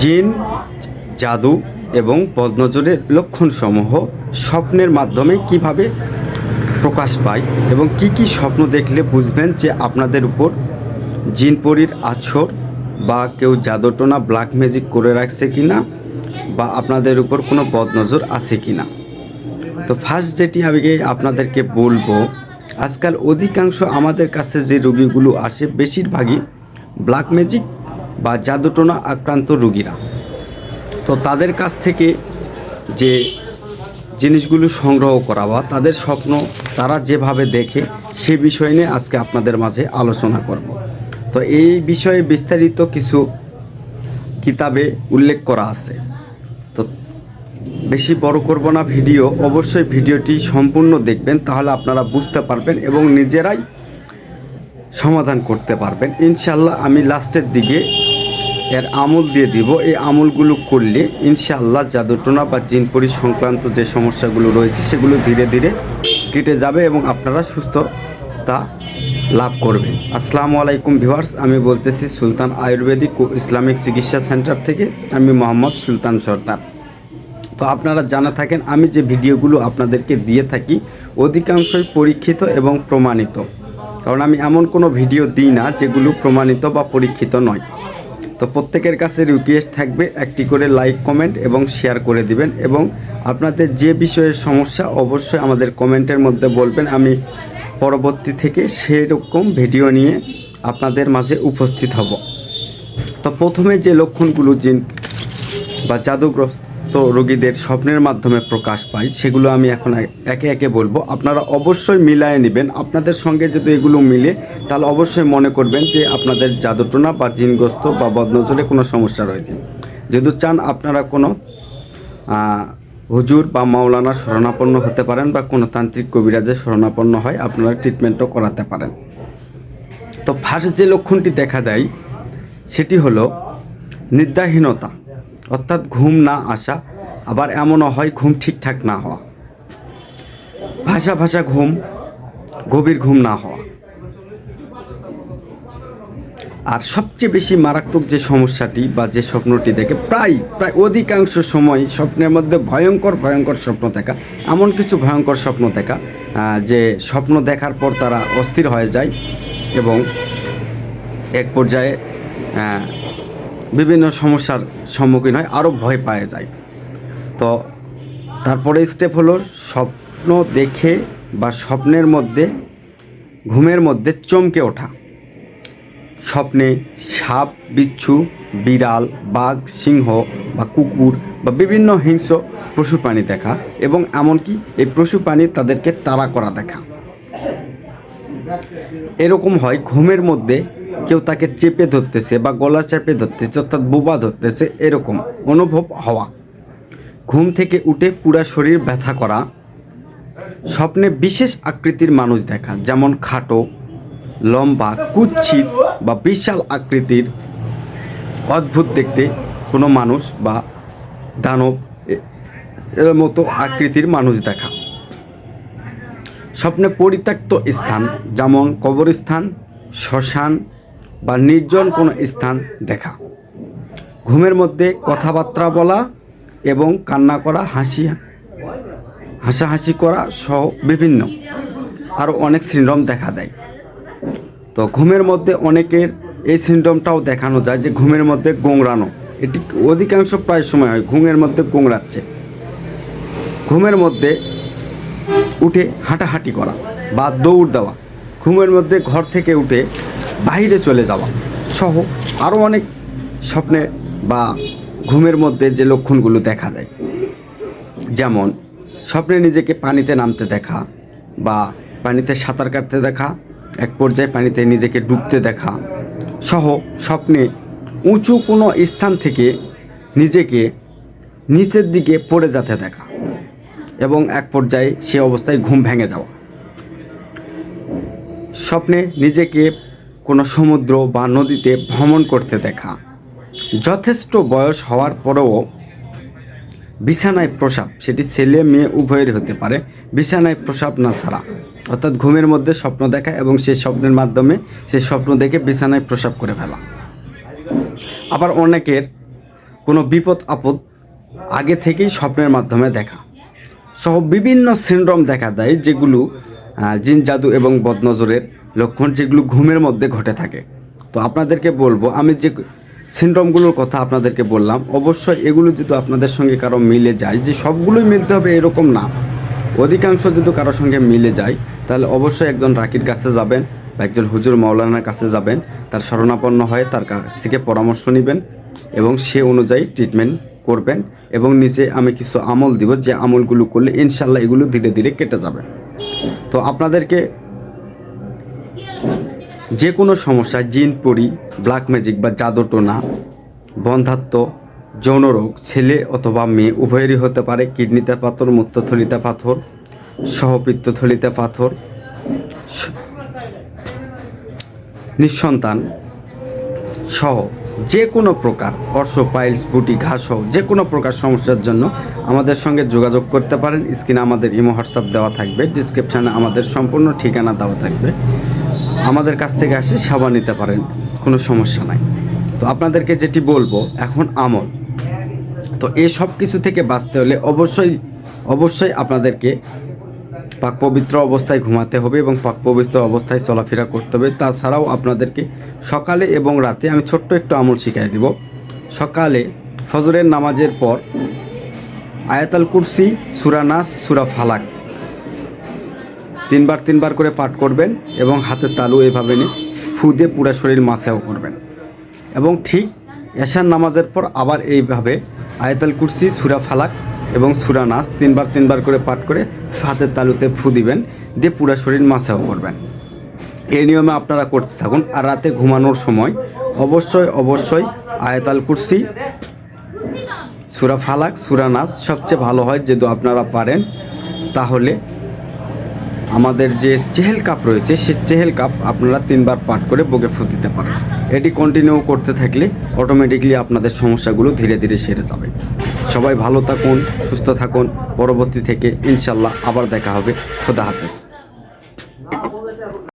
জিন, জাদু এবং বদনজরের লক্ষণসমূহ স্বপ্নের মাধ্যমে কীভাবে প্রকাশ পায় এবং কি কি স্বপ্ন দেখলে বুঝবেন যে আপনাদের উপর জিনপরির আছর বা কেউ জাদুটোনা ব্ল্যাক ম্যাজিক করে রাখছে কি না বা আপনাদের উপর কোনো বদনজর আছে কি না তো ফার্স্ট যেটি আমি আপনাদেরকে বলব, আজকাল অধিকাংশ আমাদের কাছে যে রোগীগুলো আসে, বেশিরভাগই ব্ল্যাক ম্যাজিক বা জাদুটোনা আক্রান্ত রুগীরা। তো তাদের কাছ থেকে যে জিনিসগুলো সংগ্রহ করা বা তাদের স্বপ্ন তারা যেভাবে দেখে সে বিষয় নিয়ে আজকে আপনাদের মাঝে আলোচনা করব। তো এই বিষয়ে বিস্তারিত কিছু কিতাবে উল্লেখ করা আছে। তো বেশি বড় করব না ভিডিও, অবশ্যই ভিডিওটি সম্পূর্ণ দেখবেন, তাহলে আপনারা বুঝতে পারবেন এবং নিজেরাই সমাধান করতে পারবেন। ইনশাল্লাহ আমি লাস্টের দিকে এর আমল দিয়ে দিব। এই আমলগুলো করলে ইনশাআল্লাহ জাদুটোনা বা জিনপরি সংক্রান্ত যে সমস্যাগুলো রয়েছে, সেগুলো ধীরে ধীরে কেটে যাবে এবং আপনারা সুস্থতা লাভ করবেন। আসসালামু আলাইকুম ভিউয়ার্স, আমি বলতেছি সুলতান আয়ুর্বেদিক ও ইসলামিক চিকিৎসা সেন্টার থেকে আমি মোহাম্মদ সুলতান সর্দার। তো আপনারা জানা থাকেন, আমি যে ভিডিওগুলো আপনাদেরকে দিয়ে থাকি অধিকাংশই পরীক্ষিত এবং প্রমাণিত। কারণ আমি এমন কোনো ভিডিও দিই না যেগুলো প্রমাণিত বা পরীক্ষিত নয়। তো প্রত্যেকের কাছে রিকোয়েস্ট থাকবে একটি করে লাইক কমেন্ট এবং শেয়ার করে দিবেন এবং আপনাদের যে বিষয়ে সমস্যা অবশ্যই আমাদের কমেন্টের মধ্যে বলবেন। আমি পরবর্তী থেকে সেরকম ভিডিও নিয়ে আপনাদের মাঝে উপস্থিত হব। তো প্রথমে যে লক্ষণগুলো জিন বা জাদুগ্রস্ত রোগীদের স্বপ্নের মাধ্যমে প্রকাশ পায় সেগুলো আমি এখন একে একে বলব। আপনারা অবশ্যই মিলায়ে নেবেন। আপনাদের সঙ্গে যদি এগুলো মিলে, তাহলে অবশ্যই মনে করবেন যে আপনাদের জাদুটোনা বা জিনগ্রস্ত বা বদনজরে কোনো সমস্যা রয়েছে। যদি চান আপনারা কোনো হুজুর বা মাওলানার শরণাপন্ন হতে পারেন বা কোনো তান্ত্রিক কবিরাজের শরণাপন্ন হয়, আপনারা ট্রিটমেন্টও করাতে পারেন। তো ফার্স্ট যে লক্ষণটি দেখা দেয়, সেটি হলো নিদ্রাহীনতা অর্থাৎ ঘুম না আসা, আবার এমনও হয় ঘুম ঠিকঠাক না হওয়া। ভাষা ভাষা ঘুম, গভীর ঘুম না হওয়া। আর সবচেয়ে বেশি মারাত্মক যে সমস্যাটি বা যে স্বপ্নটি দেখে, প্রায় প্রায় অধিকাংশ সময় স্বপ্নের মধ্যে ভয়ঙ্কর ভয়ঙ্কর স্বপ্ন দেখা। এমন কিছু ভয়ঙ্কর স্বপ্ন দেখা যে স্বপ্ন দেখার পর তারা অস্থির হয়ে যায় এবং এক পর্যায়ে বিভিন্ন সমস্যার সম্মুখীন হয়, আরও ভয় পাওয়া যায়। তো তারপরে স্টেপ হলো স্বপ্ন দেখে বা স্বপ্নের মধ্যে, ঘুমের মধ্যে চমকে ওঠা। স্বপ্নে সাপ, বিচ্ছু, বিড়াল, বাঘ, সিংহ বা কুকুর বা বিভিন্ন হিংস্র পশু প্রাণী দেখা এবং এমনকি এই পশু প্রাণী তাদেরকে তাড়া করা দেখা। এরকম হয় ঘুমের মধ্যে কেউ তাকে চেপে ধরতেছে বা গলা চেপে ধরতেছে, অর্থাৎ বোবা ধরতেছে, এরকম অনুভব হওয়া। ঘুম থেকে উঠে পুরা শরীর ব্যথা করা, স্বপ্নে বিশেষ আকৃতির মানুষ দেখা, যেমন খাটো, লম্বা, কুচ্ছিত বা বিশাল আকৃতির অদ্ভুত দেখতে কোনো মানুষ বা দানব এর মতো আকৃতির মানুষ দেখা। স্বপ্নে পরিত্যক্ত স্থান, যেমন কবরস্থান, শ্মশান বা নির্জন কোনো স্থান দেখা। ঘুমের মধ্যে কথাবার্তা বলা এবং কান্না করা, হাসি, হাসাহাসি করা সহ বিভিন্ন আরও অনেক সিন্ড্রোম দেখা দেয়। তো ঘুমের মধ্যে অনেকের এই সিন্ড্রোমটাও দেখানো যায় যে ঘুমের মধ্যে গোংড়ানো এটি অধিকাংশ প্রায় সময় হয়, ঘুমের মধ্যে গোংড়াচ্ছে ঘুমের মধ্যে উঠে হাঁটাহাঁটি করা বা দৌড় দেওয়া। ঘুমের মধ্যে ঘর থেকে উঠে বাইরে চলে যাওয়া সহ আরও অনেক স্বপ্নে বা ঘুমের মধ্যে যে লক্ষণগুলো দেখা দেয়। যেমন, স্বপ্নে নিজেকে পানিতে নামতে দেখা বা পানিতে সাঁতার কাটতে দেখা, এক পর্যায়ে পানিতে নিজেকে ডুবতে দেখা সহ স্বপ্নে উঁচু কোনো স্থান থেকে নিজেকে নিচের দিকে পড়ে যেতে দেখা এবং এক পর্যায়ে সে অবস্থায় ঘুম ভেঙে যাওয়া। স্বপ্নে নিজেকে কোনো সমুদ্র বা নদীতে ভ্রমণ করতে দেখা। যথেষ্ট বয়স হওয়ার পরেও বিছানায় প্রসাব, সেটি ছেলে মেয়ে উভয়ের হতে পারে, বিছানায় প্রসাব না ছাড়া। অর্থাৎ ঘুমের মধ্যে স্বপ্ন দেখা এবং সেই স্বপ্নের মাধ্যমে সেই স্বপ্ন দেখে বিছানায় প্রসাব করে ফেলা। আবার অনেকের কোনো বিপদ আপদ আগে থেকেই স্বপ্নের মাধ্যমে দেখা। সহ বিভিন্ন সিনড্রোম দেখা দেয়, যেগুলো জিন জাদু এবং বদনজরের লক্ষণ যেগুলো ঘুমের মধ্যে ঘটে থাকে। তো আপনাদেরকে বলব, আমি যে সিনড্রোমগুলোর কথা আপনাদেরকে বললাম, অবশ্যই এগুলো যদি আপনাদের সঙ্গে কারও মিলে যায়, যে সবগুলোই মিলতে হবে এরকম না। অধিকাংশ যদি কারোর সঙ্গে মিলে যায়, তাহলে অবশ্যই একজন রাকির কাছে যাবেন বা একজন হুজুর মাওলানার কাছে যাবেন, তার শরণাপন্ন হয়ে তার কাছ থেকে পরামর্শ নেবেন এবং সে অনুযায়ী ট্রিটমেন্ট করবেন এবং নিচে আমি কিছু আমল দিব, যে আমলগুলো করলে ইনশাল্লাহ এগুলো ধীরে ধীরে কেটে যাবে। তো আপনাদেরকে যে কোনো সমস্যা জিন, পরি ব্ল্যাক ম্যাজিক বা জাদুটোনা বন্ধাত্ম, যৌন রোগ, ছেলে অথবা মেয়ে, উভয়েরই হতে পারে কিডনিতে পাথর, মূত্রথলিতে পাথর, সহপিত্তথলিতে পাথর, নিঃসন্তান সহ যে কোনো প্রকার অর্শ, পাইলস বুটি ঘাস সহ যে কোনো প্রকার সমস্যার জন্য আমাদের সঙ্গে যোগাযোগ করতে পারেন। স্ক্রিনে আমাদের ইমো, হোয়াটসঅ্যাপ দেওয়া থাকবে। ডিসক্রিপশানে আমাদের সম্পূর্ণ ঠিকানা দেওয়া থাকবে। আমাদের কাছ থেকে আসে সেবা নিতে পারেন, কোনো সমস্যা নাই। তো আপনাদেরকে যেটি বলব, এখন আমল। তো এই সব কিছু থেকে বাঁচতে হলে অবশ্যই অবশ্যই আপনাদেরকে পাক পবিত্র অবস্থায় ঘুমাতে হবে এবং পাক পবিত্র অবস্থায় চলাফেরা করতে হবে। তাছাড়াও আপনাদেরকে সকালে এবং রাতে আমি ছোট্ট একটু আমল শিখাই দিব। সকালে ফজরের নামাজের পর আয়াতাল কুরসি, সুরা নাস, সুরা ফালাক তিনবার তিনবার করে পাঠ করবেন এবং হাতের তালু এভাবে নিয়ে ফু দিয়ে পুরা শরীর মাসেও করবেন। এবং ঠিক এশার নামাজের পর আবার এইভাবে আয়তাল কুরসি, সুরা ফালাক এবং সুরা নাচ তিনবার তিনবার করে পাঠ করে হাতের তালুতে ফু দিবেন, দিয়ে পুরা শরীর মাসেও করবেন। এই নিয়মে আপনারা করতে থাকুন। আর রাতে ঘুমানোর সময় অবশ্যই অবশ্যই আয়তাল কুরসি, সুরা ফালাক, সুরা নাচ সবচেয়ে ভালো হয় যদি আপনারা পারেন, তাহলে আমাদের যে চেহেল কাপ রয়েছে, সে চেহেল কাপ আপনারা তিনবার পাঠ করে বুকে ফু দিতে পারেন। এটি কন্টিনিউ করতে থাকলে অটোমেটিকলি আপনাদের সমস্যাগুলো ধীরে ধীরে সেরে যাবে। সবাই ভালো থাকুন, সুস্থ থাকুন। পরবর্তী থেকে ইনশাল্লাহ আবার দেখা হবে। খোদা হাফেজ।